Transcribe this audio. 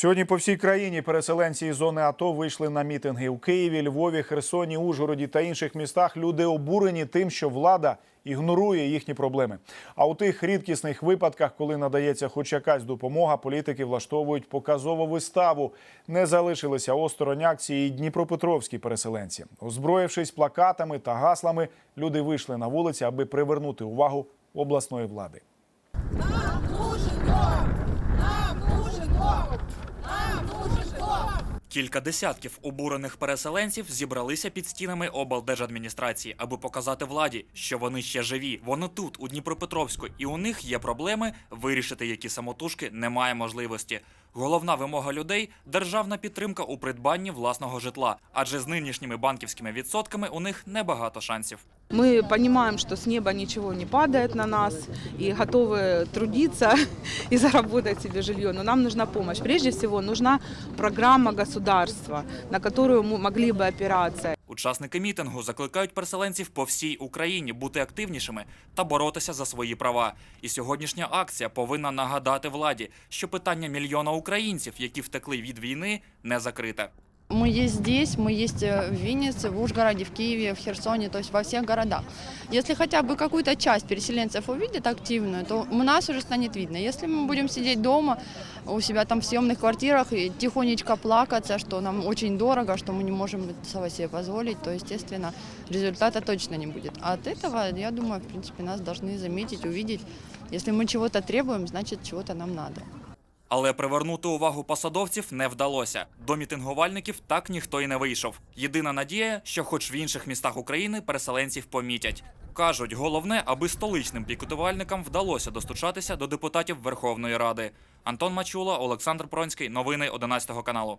Сьогодні по всій країні переселенці із зони АТО вийшли на мітинги у Києві, Львові, Херсоні, Ужгороді та інших містах. Люди обурені тим, що влада ігнорує їхні проблеми. А у тих рідкісних випадках, коли надається хоч якась допомога, політики влаштовують показову виставу. Не залишилися осторонь акції і дніпропетровські переселенці. Озброївшись плакатами та гаслами, люди вийшли на вулиці, аби привернути увагу обласної влади. Кілька десятків обурених переселенців зібралися під стінами облдержадміністрації, аби показати владі, що вони ще живі. Вони тут, у Дніпропетровську, і у них є проблеми, вирішити які самотужки немає можливості. Головна вимога людей державна підтримка у придбанні власного житла, адже з нинішніми банківськими відсотками у них небагато шансів. Мы понимаем, что с неба ничего не падает на нас и готовы трудиться и заработать себе жилье. Но нам нужна помощь. Прежде всего нужна программа государства, на которую мы могли бы опираться. Учасники мітингу закликають переселенців по всій Україні бути активнішими та боротися за свої права. І сьогоднішня акція повинна нагадати владі, що питання мільйона українців, які втекли від війни, не закрите. Мы есть здесь, мы есть э, в Виннице, в Ужгороде, в Киеве, в Херсоне, то есть во всех городах. Если хотя бы какую-то часть переселенцев увидят активную, то у нас уже станет видно. Если мы будем сидеть дома, у себя там в съемных квартирах и тихонечко плакаться, что нам очень дорого, что мы не можем этого себе позволить, то, естественно, результата точно не будет. А от этого, я думаю, в принципе, нас должны заметить, увидеть. Если мы чего-то требуем, значит, чего-то нам надо. Але привернути увагу посадовців не вдалося. До мітингувальників так ніхто й не вийшов. Єдина надія, що, хоч в інших містах України, переселенців помітять. Кажуть, головне, аби столичним пікетувальникам вдалося достучатися до депутатів Верховної Ради. Антон Мачула, Олександр Пронський. Новини 11 каналу.